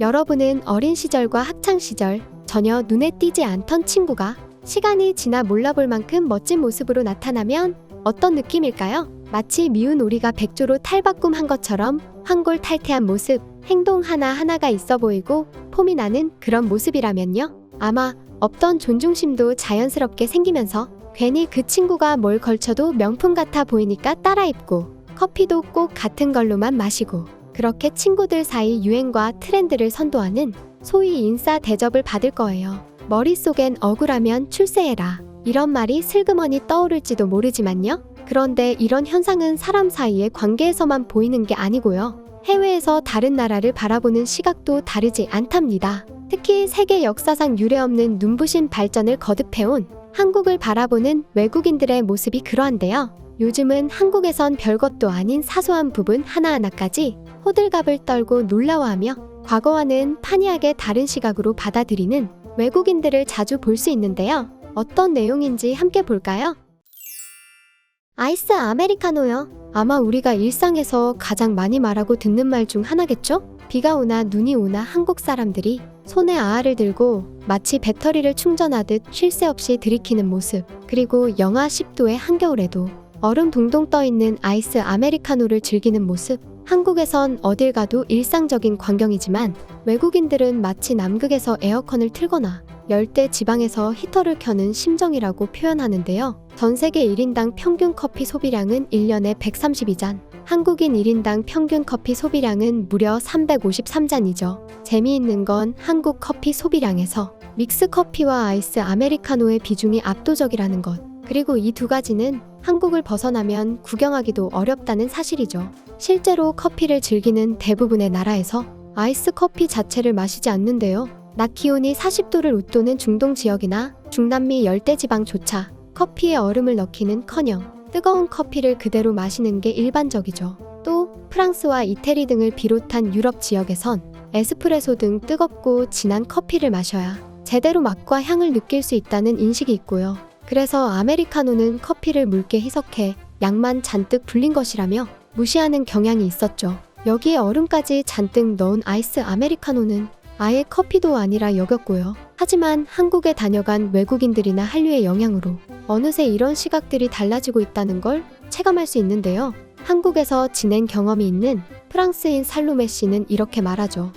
여러분은 어린 시절과 학창 시절 전혀 눈에 띄지 않던 친구가 시간이 지나 몰라볼 만큼 멋진 모습으로 나타나면 어떤 느낌일까요? 마치 미운 오리가 백조로 탈바꿈한 것처럼 황골탈퇴한 모습, 행동 하나하나가 있어 보이고 폼이 나는 그런 모습이라면요. 아마 없던 존중심도 자연스럽게 생기면서 괜히 그 친구가 뭘 걸쳐도 명품 같아 보이니까 따라 입고 커피도 꼭 같은 걸로만 마시고 그렇게 친구들 사이 유행과 트렌드를 선도하는 소위 인싸 대접을 받을 거예요. 머릿속엔 억울하면 출세해라. 이런 말이 슬그머니 떠오를지도 모르지만요. 그런데 이런 현상은 사람 사이의 관계에서만 보이는 게 아니고요. 해외에서 다른 나라를 바라보는 시각도 다르지 않답니다. 특히 세계 역사상 유례없는 눈부신 발전을 거듭해온 한국을 바라보는 외국인들의 모습이 그러한데요. 요즘은 한국에선 별것도 아닌 사소한 부분 하나하나까지 호들갑을 떨고 놀라워하며 과거와는 판이하게 다른 시각으로 받아들이는 외국인들을 자주 볼 수 있는데요. 어떤 내용인지 함께 볼까요? 아이스 아메리카노요. 아마 우리가 일상에서 가장 많이 말하고 듣는 말 중 하나겠죠? 비가 오나 눈이 오나 한국 사람들이 손에 아아를 들고 마치 배터리를 충전하듯 쉴 새 없이 들이키는 모습, 그리고 영하 10도의 한겨울에도 얼음 동동 떠 있는 아이스 아메리카노를 즐기는 모습. 한국에선 어딜 가도 일상적인 광경이지만 외국인들은 마치 남극에서 에어컨을 틀거나 열대 지방에서 히터를 켜는 심정이라고 표현하는데요. 전 세계 1인당 평균 커피 소비량은 1년에 132잔, 한국인 1인당 평균 커피 소비량은 무려 353잔이죠. 재미있는 건 한국 커피 소비량에서 믹스 커피와 아이스 아메리카노의 비중이 압도적이라는 것. 그리고 이 두 가지는 한국을 벗어나면 구경하기도 어렵다는 사실이죠. 실제로 커피를 즐기는 대부분의 나라에서 아이스 커피 자체를 마시지 않는데요. 낮 기온이 40도를 웃도는 중동 지역이나 중남미 열대지방조차 커피에 얼음을 넣기는 커녕 뜨거운 커피를 그대로 마시는 게 일반적이죠. 또 프랑스와 이태리 등을 비롯한 유럽 지역에선 에스프레소 등 뜨겁고 진한 커피를 마셔야 제대로 맛과 향을 느낄 수 있다는 인식이 있고요. 그래서 아메리카노는 커피를 묽게 희석해 양만 잔뜩 불린 것이라며 무시하는 경향이 있었죠. 여기에 얼음까지 잔뜩 넣은 아이스 아메리카노는 아예 커피도 아니라 여겼고요. 하지만 한국에 다녀간 외국인들이나 한류의 영향으로 어느새 이런 시각들이 달라지고 있다는 걸 체감할 수 있는데요. 한국에서 지낸 경험이 있는 프랑스인 살로메 씨는 이렇게 말하죠.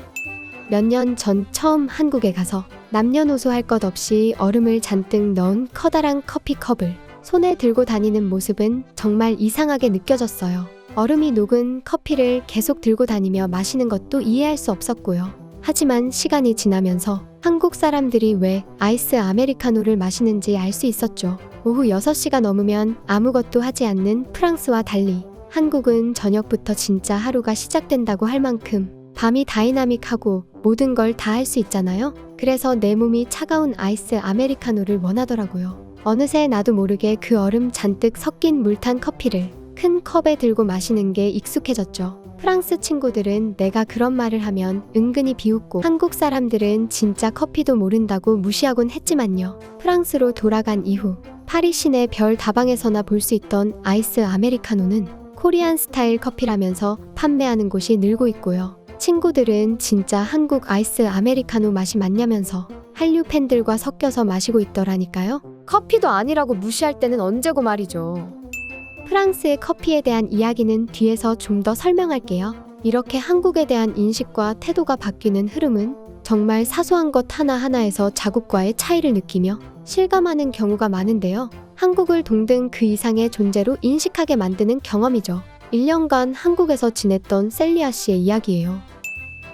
몇 년 전 처음 한국에 가서 남녀노소 할 것 없이 얼음을 잔뜩 넣은 커다란 커피컵을 손에 들고 다니는 모습은 정말 이상하게 느껴졌어요. 얼음이 녹은 커피를 계속 들고 다니며 마시는 것도 이해할 수 없었고요. 하지만 시간이 지나면서 한국 사람들이 왜 아이스 아메리카노를 마시는지 알 수 있었죠. 오후 6시가 넘으면 아무것도 하지 않는 프랑스와 달리 한국은 저녁부터 진짜 하루가 시작된다고 할 만큼 밤이 다이나믹하고 모든 걸 다 할 수 있잖아요. 그래서 내 몸이 차가운 아이스 아메리카노를 원하더라고요. 어느새 나도 모르게 그 얼음 잔뜩 섞인 물탄 커피를 큰 컵에 들고 마시는 게 익숙해졌죠. 프랑스 친구들은 내가 그런 말을 하면 은근히 비웃고 한국 사람들은 진짜 커피도 모른다고 무시하곤 했지만요. 프랑스로 돌아간 이후 파리 시내 별 다방에서나 볼 수 있던 아이스 아메리카노는 코리안 스타일 커피라면서 판매하는 곳이 늘고 있고요. 친구들은 진짜 한국 아이스 아메리카노 맛이 맞냐면서 한류 팬들과 섞여서 마시고 있더라니까요. 커피도 아니라고 무시할 때는 언제고 말이죠. 프랑스의 커피에 대한 이야기는 뒤에서 좀 더 설명할게요. 이렇게 한국에 대한 인식과 태도가 바뀌는 흐름은 정말 사소한 것 하나하나에서 자국과의 차이를 느끼며 실감하는 경우가 많은데요. 한국을 동등 그 이상의 존재로 인식하게 만드는 경험이죠. 1년간 한국에서 지냈던 셀리아 씨의 이야기예요.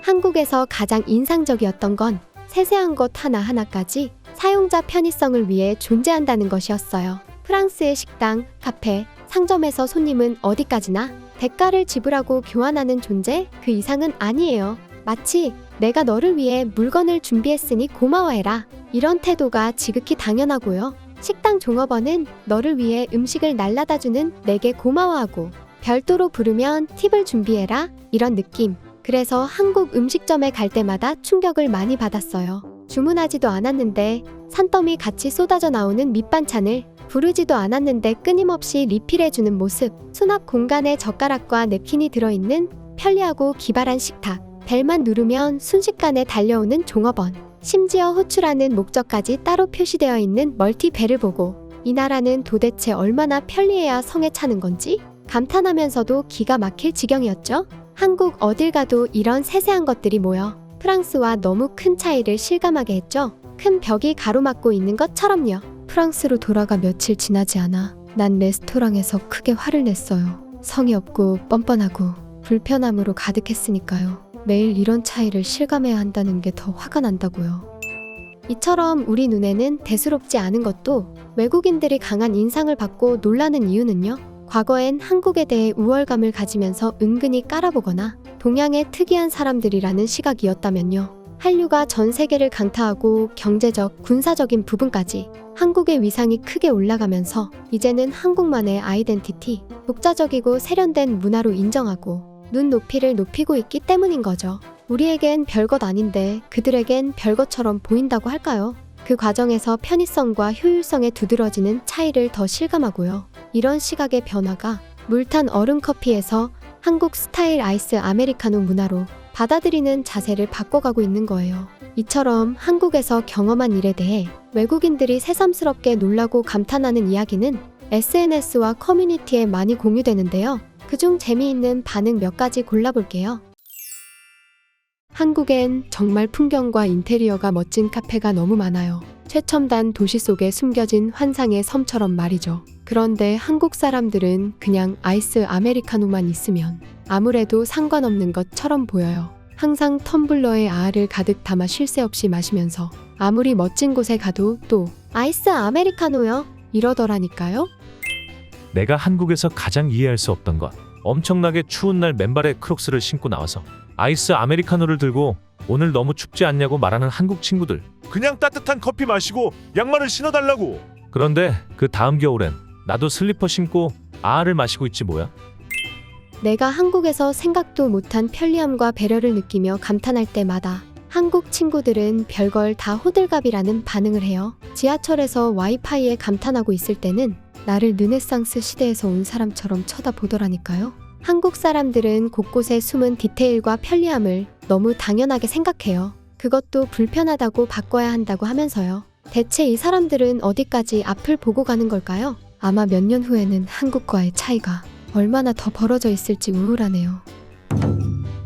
한국에서 가장 인상적이었던 건 세세한 것 하나하나까지 사용자 편의성을 위해 존재한다는 것이었어요. 프랑스의 식당, 카페, 상점에서 손님은 어디까지나 대가를 지불하고 교환하는 존재 그 이상은 아니에요. 마치 내가 너를 위해 물건을 준비했으니 고마워해라. 이런 태도가 지극히 당연하고요. 식당 종업원은 너를 위해 음식을 날라다 주는 내게 고마워하고 별도로 부르면 팁을 준비해라. 이런 느낌. 그래서 한국 음식점에 갈 때마다 충격을 많이 받았어요. 주문하지도 않았는데 산더미 같이 쏟아져 나오는 밑반찬을 부르지도 않았는데 끊임없이 리필해주는 모습, 수납 공간에 젓가락과 냅킨이 들어있는 편리하고 기발한 식탁, 벨만 누르면 순식간에 달려오는 종업원. 심지어 호출하는 목적까지 따로 표시되어 있는 멀티벨을 보고 이 나라는 도대체 얼마나 편리해야 성에 차는 건지 감탄하면서도 기가 막힐 지경이었죠. 한국 어딜 가도 이런 세세한 것들이 모여 프랑스와 너무 큰 차이를 실감하게 했죠. 큰 벽이 가로막고 있는 것처럼요. 프랑스로 돌아가 며칠 지나지 않아 난 레스토랑에서 크게 화를 냈어요. 성의 없고 뻔뻔하고 불편함으로 가득했으니까요. 매일 이런 차이를 실감해야 한다는 게 더 화가 난다고요. 이처럼 우리 눈에는 대수롭지 않은 것도 외국인들이 강한 인상을 받고 놀라는 이유는요. 과거엔 한국에 대해 우월감을 가지면서 은근히 깔아보거나 동양의 특이한 사람들이라는 시각이었다면요. 한류가 전 세계를 강타하고 경제적, 군사적인 부분까지 한국의 위상이 크게 올라가면서 이제는 한국만의 아이덴티티, 독자적이고 세련된 문화로 인정하고 눈 높이를 높이고 있기 때문인 거죠. 우리에겐 별것 아닌데 그들에겐 별것처럼 보인다고 할까요? 그 과정에서 편의성과 효율성에 두드러지는 차이를 더 실감하고요. 이런 시각의 변화가 물탄 얼음 커피에서 한국 스타일 아이스 아메리카노 문화로 받아들이는 자세를 바꿔가고 있는 거예요. 이처럼 한국에서 경험한 일에 대해 외국인들이 새삼스럽게 놀라고 감탄하는 이야기는 SNS와 커뮤니티에 많이 공유되는데요. 그중 재미있는 반응 몇 가지 골라볼게요. 한국엔 정말 풍경과 인테리어가 멋진 카페가 너무 많아요. 최첨단 도시 속에 숨겨진 환상의 섬처럼 말이죠. 그런데 한국 사람들은 그냥 아이스 아메리카노만 있으면 아무래도 상관없는 것처럼 보여요. 항상 텀블러에 아아를 가득 담아 쉴 새 없이 마시면서 아무리 멋진 곳에 가도 또 아이스 아메리카노요? 이러더라니까요. 내가 한국에서 가장 이해할 수 없던 것. 엄청나게 추운 날 맨발에 크록스를 신고 나와서 아이스 아메리카노를 들고 오늘 너무 춥지 않냐고 말하는 한국 친구들. 그냥 따뜻한 커피 마시고 양말을 신어달라고. 그런데 그 다음 겨울엔 나도 슬리퍼 신고 아아를 마시고 있지 뭐야. 내가 한국에서 생각도 못한 편리함과 배려를 느끼며 감탄할 때마다 한국 친구들은 별걸 다 호들갑이라는 반응을 해요. 지하철에서 와이파이에 감탄하고 있을 때는 나를 르네상스 시대에서 온 사람처럼 쳐다보더라니까요. 한국 사람들은 곳곳에 숨은 디테일과 편리함을 너무 당연하게 생각해요. 그것도 불편하다고 바꿔야 한다고 하면서요. 대체 이 사람들은 어디까지 앞을 보고 가는 걸까요? 아마 몇 년 후에는 한국과의 차이가 얼마나 더 벌어져 있을지 우울하네요.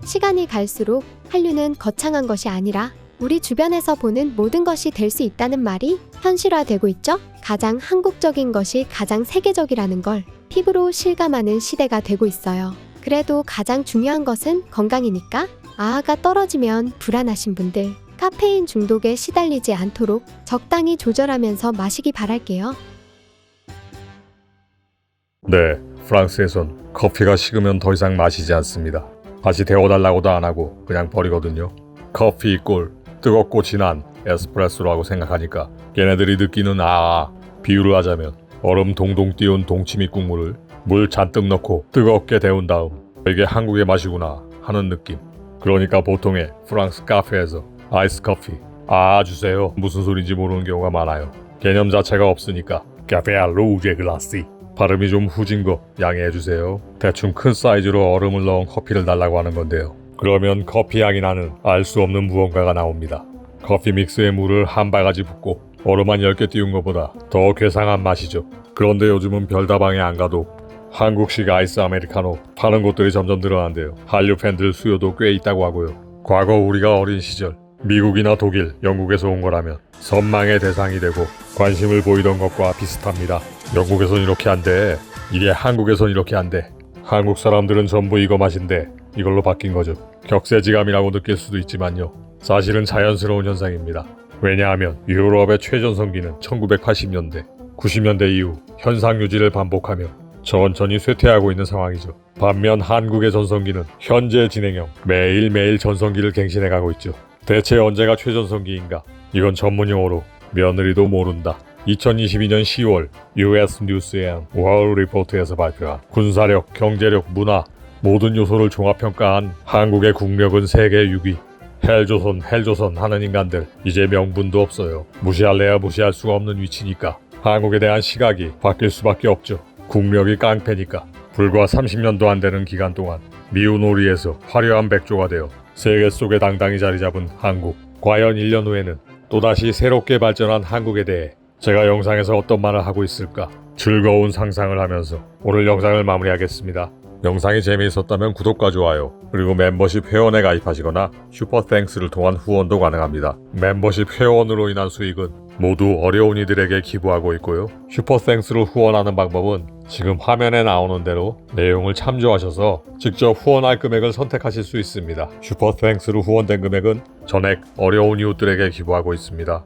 시간이 갈수록 한류는 거창한 것이 아니라 우리 주변에서 보는 모든 것이 될 수 있다는 말이 현실화되고 있죠. 가장 한국적인 것이 가장 세계적이라는 걸 피부로 실감하는 시대가 되고 있어요. 그래도 가장 중요한 것은 건강이니까 아아가 떨어지면 불안하신 분들 카페인 중독에 시달리지 않도록 적당히 조절하면서 마시기 바랄게요. 네, 프랑스에선 커피가 식으면 더 이상 마시지 않습니다. 다시 데워달라고도 안 하고 그냥 버리거든요. 커피 꿀, 뜨겁고 진한 에스프레소라고 생각하니까 걔네들이 느끼는 아아 비유를 하자면 얼음 동동 띄운 동치미 국물을 물 잔뜩 넣고 뜨겁게 데운 다음 이게 한국의 맛이구나 하는 느낌. 그러니까 보통의 프랑스 카페에서 아이스 커피 아 주세요 무슨 소리인지 모르는 경우가 많아요. 개념 자체가 없으니까 카페 알로우제 글라시 발음이 좀 후진 거 양해해 주세요. 대충 큰 사이즈로 얼음을 넣은 커피를 달라고 하는 건데요. 그러면 커피 향이 나는 알 수 없는 무언가가 나옵니다. 커피 믹스에 물을 한 바가지 붓고 얼음 한 10개 띄운 것보다 더 괴상한 맛이죠. 그런데 요즘은 별다방에 안 가도 한국식 아이스 아메리카노 파는 곳들이 점점 늘어난대요. 한류 팬들 수요도 꽤 있다고 하고요. 과거 우리가 어린 시절 미국이나 독일, 영국에서 온 거라면 선망의 대상이 되고 관심을 보이던 것과 비슷합니다. 영국에선 이렇게 한대. 이게 한국에선 이렇게 한대. 한국 사람들은 전부 이거 맛인데 이걸로 바뀐 거죠. 격세지감이라고 느낄 수도 있지만요. 사실은 자연스러운 현상입니다. 왜냐하면 유럽의 최전성기는 1980년대, 90년대 이후 현상 유지를 반복하며 천천히 쇠퇴하고 있는 상황이죠. 반면 한국의 전성기는 현재 진행형 매일매일 전성기를 갱신해 가고 있죠. 대체 언제가 최전성기인가? 이건 전문 용어로 며느리도 모른다. 2022년 10월 US 뉴스 앤 월드 리포트에서 발표한 군사력, 경제력, 문화 모든 요소를 종합평가한 한국의 국력은 세계 6위. 헬조선, 헬조선 하는 인간들 이제 명분도 없어요. 무시할래야 무시할 수가 없는 위치니까 한국에 대한 시각이 바뀔 수밖에 없죠. 국력이 깡패니까 불과 30년도 안 되는 기간 동안 미운 오리에서 화려한 백조가 되어 세계 속에 당당히 자리 잡은 한국. 과연 1년 후에는 또다시 새롭게 발전한 한국에 대해 제가 영상에서 어떤 말을 하고 있을까? 즐거운 상상을 하면서 오늘 영상을 마무리하겠습니다. 영상이 재미있었다면 구독과 좋아요 그리고 멤버십 회원에 가입하시거나 슈퍼땡스를 통한 후원도 가능합니다. 멤버십 회원으로 인한 수익은 모두 어려운 이들에게 기부하고 있고요. 슈퍼땡스를 후원하는 방법은 지금 화면에 나오는 대로 내용을 참조하셔서 직접 후원할 금액을 선택하실 수 있습니다. 슈퍼땡스로 후원된 금액은 전액 어려운 이웃들에게 기부하고 있습니다.